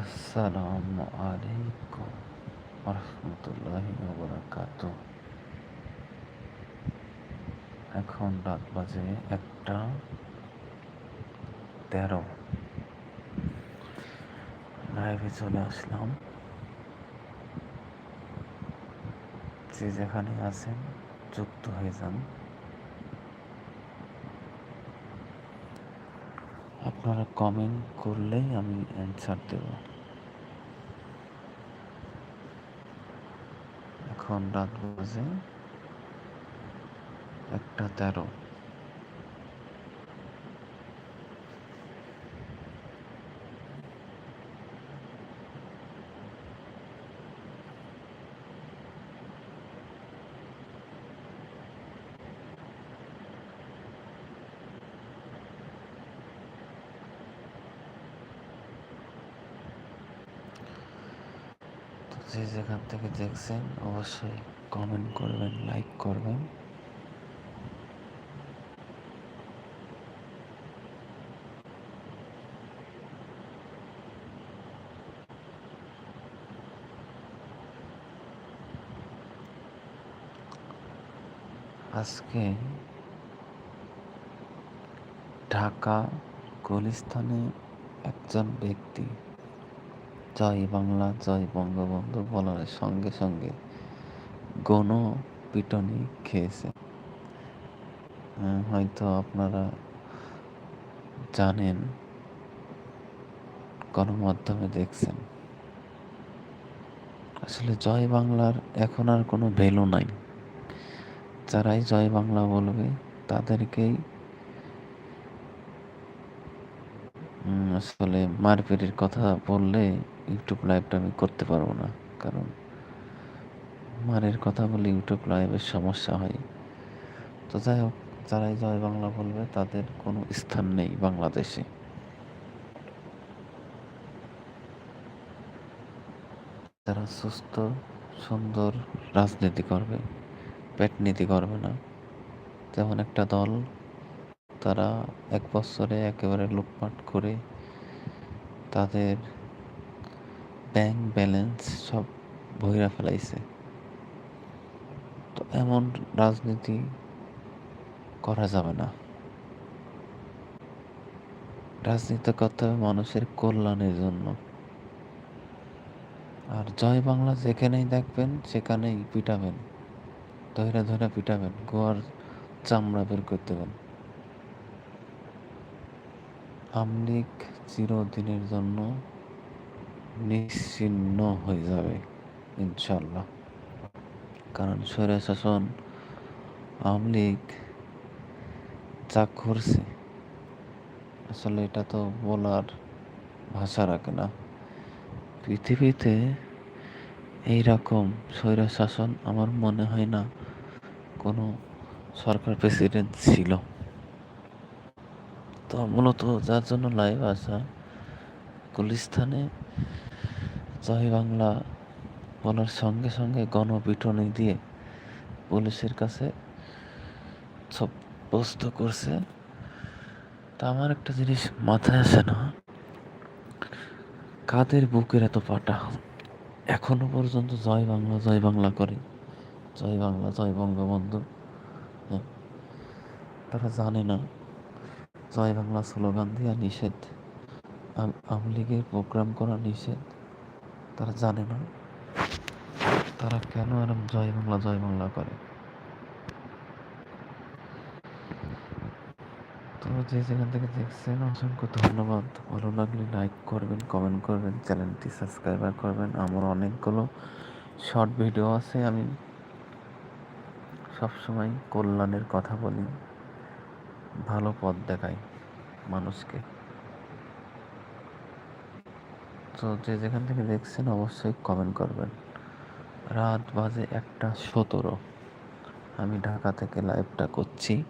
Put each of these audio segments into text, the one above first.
আসসালামু আলাইকুম এখন রাত বাজে একটা তেরো। লাইভে চলে আসলাম। যে যেখানে আছেন, যুক্ত হয়ে যান। আপনারা কমেন্ট করলেই আমি অ্যান্সার দেব। এখন রাত বাজে একটা তেরো যে যেখান থেকে দেখছেন অবশ্যই কমেন্ট করবেন লাইক করবেন। আজকে ঢাকা গুলিস্তানে একজন ব্যক্তি জয় বাংলা, জয় বঙ্গবন্ধু বলার সঙ্গে সঙ্গে গণ পিটনি খেয়েছে। হয়তো আপনারা জানেন, গণমাধ্যমে দেখছেন। আসলে জয় বাংলার এখন আর কোনো ভ্যালু নাই। যারাই জয় বাংলা বলবে, তাদেরকেই আসলে মারপিটের কথা বললে ইউটিউব লাইভটা আমি করতে পারব না। কারণ মারের কথা বলে ইউটিউব লাইভের সমস্যা হয়। তো যাই হোক, যারাই জয় বাংলা বলবে, তাদের কোনো স্থান নেই বাংলাদেশে। যারা সুস্থ, সুন্দর রাজনীতি করবে, পেট নীতি করবে না যেমন একটা দল, তারা এক বছরে একেবারে লুটপাট করে তাদের ব্যাংক ব্যালেন্স সব ভৈরা ফেলাইছে। তো এমন রাজনীতি করা যাবে না। রাজনীতি করতে হবে মানুষের কল্যাণের জন্য। আর জয় বাংলা যেখানেই দেখবেন, সেখানেই পিটাবেন। ধৈরা ধৈরা পিটাবেন, গোয়ার চামড়া বের করতে দেবেন। আমলিক চিরদিনের জন্য নিশ্চিন্ন হয়ে যাবে ইনশাল্লাহ কারণ স্বৈর শাসন আমলিক যা করছে, আসলে এটা তো বলার ভাষা রাখে না। পৃথিবীতে এইরকম স্বৈর শাসন আমার মনে হয় না কোনো সরকার প্রেসিডেন্ট ছিল। তো মূলত যার জন্য লাইভ আসা গুলিস্থানে জয় বাংলা বলার সঙ্গে সঙ্গে গণপিটনি দিয়ে পুলিশের কাছে সাব্যস্ত করছে। তা আমার একটা জিনিস মাথায় আসে না। কাদের বুকের এত পাটা? এখনও পর্যন্ত জয় বাংলা জয় বাংলা করে। জয় বাংলা জয় বঙ্গবন্ধু। হ্যাঁ তারা জানে না। জয় বাংলা স্লোগান দেওয়া নিষেধ। আওয়ামী লীগের প্রোগ্রাম করা নিষেধ। তারা জানে না। তারা কেন এরম জয় বাংলা জয় বাংলা করে? তো যে যেখান থেকে দেখছেন, অসংখ্য ধন্যবাদ। ভালো লাগলে লাইক করবেন কমেন্ট করবেন চ্যানেলটি সাবস্ক্রাইবার করবেন। আমার অনেকগুলো শর্ট ভিডিও আছে, আমি সবসময় কল্যাণের কথা বলি, ভালো পথ দেখাই মানুষকে। তো যে যেখান থেকে দেখছেন অবশ্যই কমেন্ট করবেন। রাত বাজে একটা সতেরো। আমি ঢাকা থেকে লাইভটা করছি।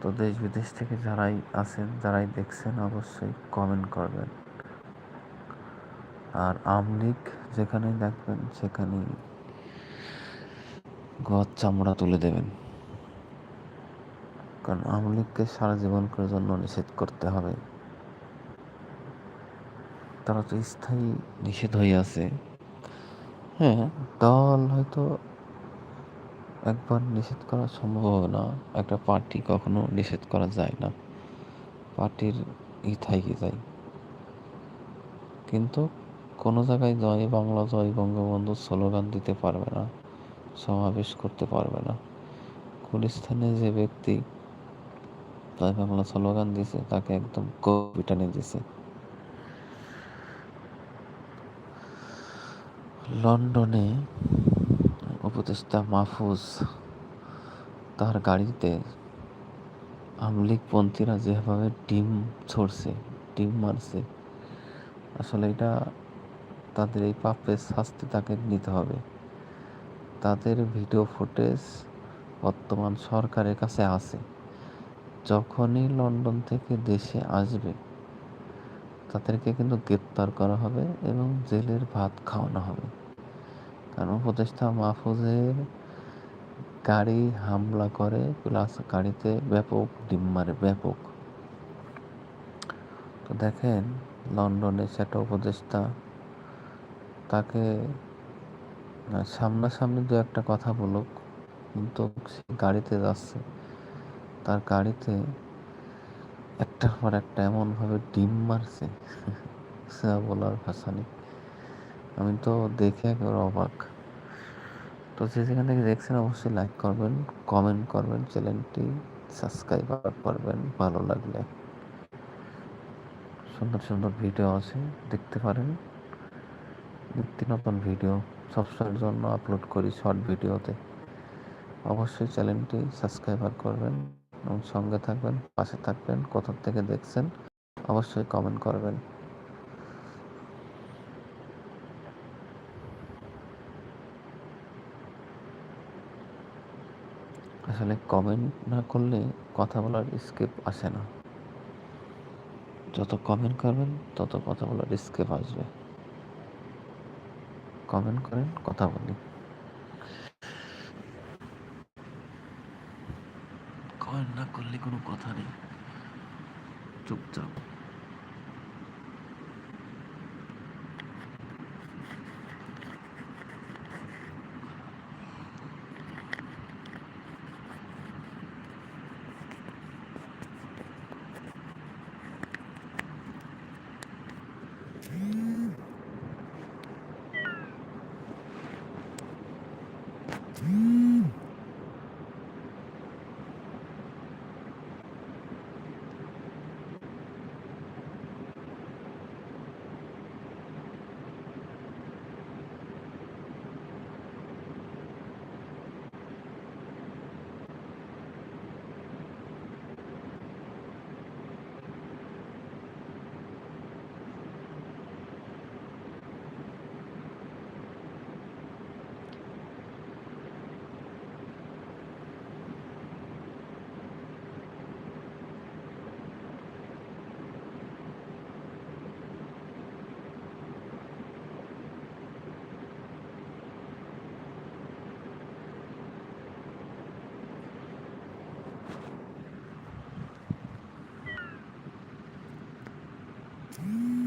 তো দেশ বিদেশ থেকে যারাই আছেন, যারাই দেখছেন অবশ্যই কমেন্ট করবেন। আর আমলিক যেখানে দেখবেন, সেখানেই গদ চামড়া তুলে দেবেন। কারণ আমলিককে সারা জীবনকার জন্য নিষেধ করতে হবে। তারা তো স্থায়ী নিষেধ হয়ে আছে। হ্যাঁ দল হয়তো একবার নিষেধ করা সম্ভব না। একটা পার্টি কখনো নিষেধ করা যায় না। পার্টির ই থাইকে যায় কিন্তু কোনো জায়গায় জয় বাংলা, জয় বঙ্গবন্ধু স্লোগান দিতে পারবে না, সমাবেশ করতে পারবে না। গুলিস্থানে যে ব্যক্তি জয় বাংলা স্লোগান দিছে তাকে একদম কবিটানে দিছে লন্ডনে উপদেষ্টা মাহফুজ তার গাড়িতে আমলিকপন্থীরা যেভাবে ডিম ছড়ছে, ডিম মারছে, আসলে এটা তাদের এই পাপের শাস্তি তাকে নিতে হবে। তাদের ভিডিও ফুটেজ বর্তমান সরকারের কাছে আছে। যখনই লন্ডন থেকে দেশে আসবে তাদেরকে কিন্তু গ্রেপ্তার করা হবে এবং জেলের ভাত খাওয়ানো হবে। কারণ উপদেষ্টা মাহফুজের গাড়ি হামলা করে, প্লাস গাড়িতে ব্যাপক ডিম মারে ব্যাপক। তো দেখেন লন্ডনে সেটা উপদেষ্টা তাকে সামনাসামনি দু একটা কথা বলুক। কিন্তু সে গাড়িতে যাচ্ছে। তার গাড়িতে একটার পর একটা এমনভাবে ডিম মারছে। বলার ভাষা নেই। আমি তো দেখে একেবারে অবাক। তো যে যেখান থেকে দেখছেন অবশ্যই লাইক করবেন কমেন্ট করবেন চ্যানেলটি সাবস্ক্রাইব করবেন, ভালো লাগলে। সুন্দর সুন্দর ভিডিও আছে, দেখতে পারেন। নিত্য নতুন ভিডিও সবসময়ের জন্য আপলোড করি শর্ট ভিডিওতে অবশ্যই চ্যানেলটি সাবস্ক্রাইবার করবেন। এবং সঙ্গে থাকবেন, পাশে থাকবেন কোথা থেকে দেখছেন, অবশ্যই কমেন্ট করবেন। আসলে কমেন্ট না করলে কথা বলার স্কেপ আসে না। যত কমেন্ট করবেন, তত কথা বলার স্কেপ আসবে। কমেন্ট করেন, কথা বলি। কমেন্ট না করলে কোনো কথা নেই। চুপচাপ। Mm-hmm.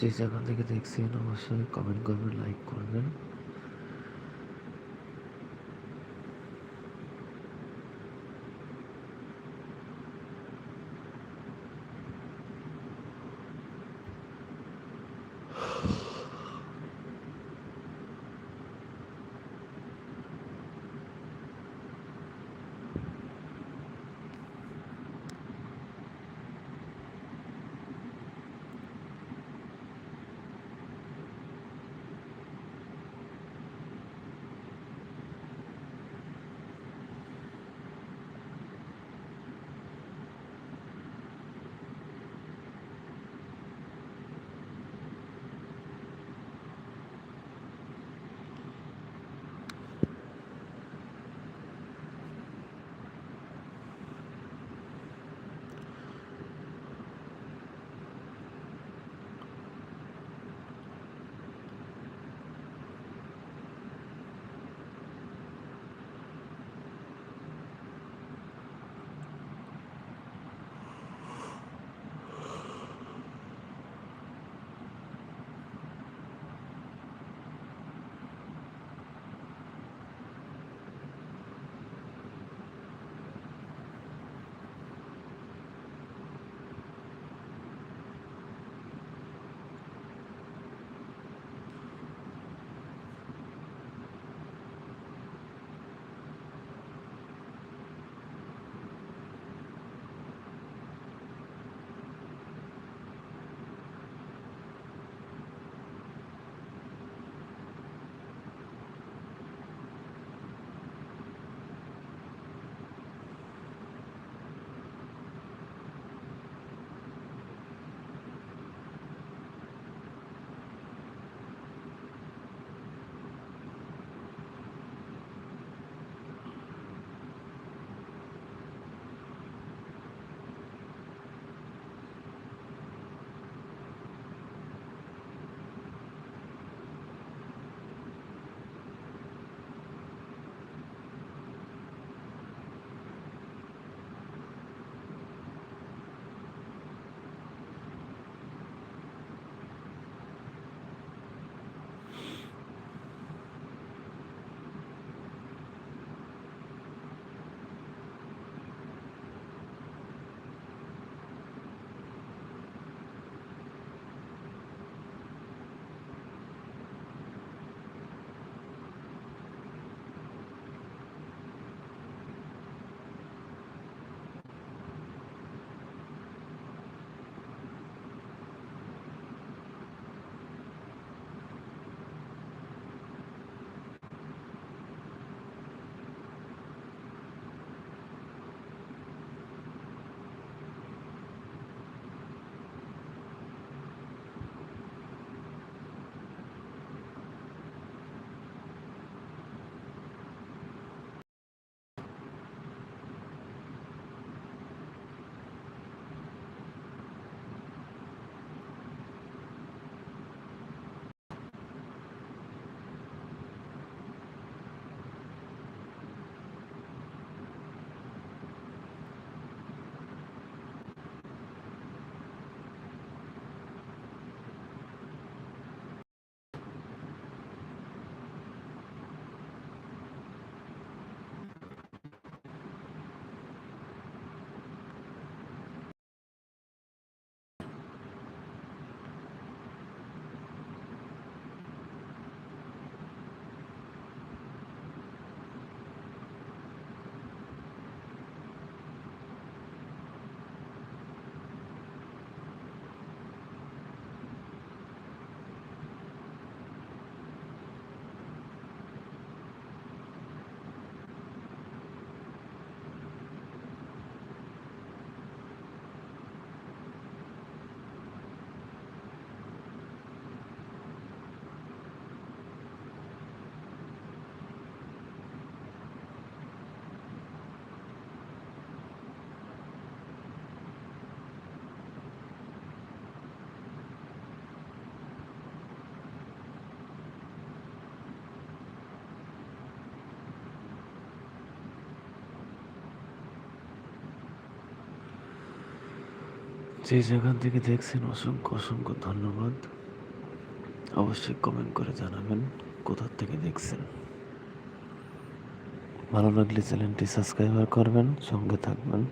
যে যেখান থেকে দেখছেন অবশ্যই কমেন্ট করবেন লাইক করবেন। যে যেখান থেকে দেখছেন, অসংখ্য অসংখ্য ধন্যবাদ। অবশ্যই কমেন্ট করে জানাবেন, কোথা থেকে দেখছেন। ভালো লাগলে চ্যানেলটি সাবস্ক্রাইবার করবেন, সঙ্গে থাকবেন।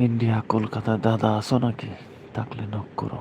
ইন্ডিয়া কলকাতা দাদা আছো নাকি? থাকলে নক করো।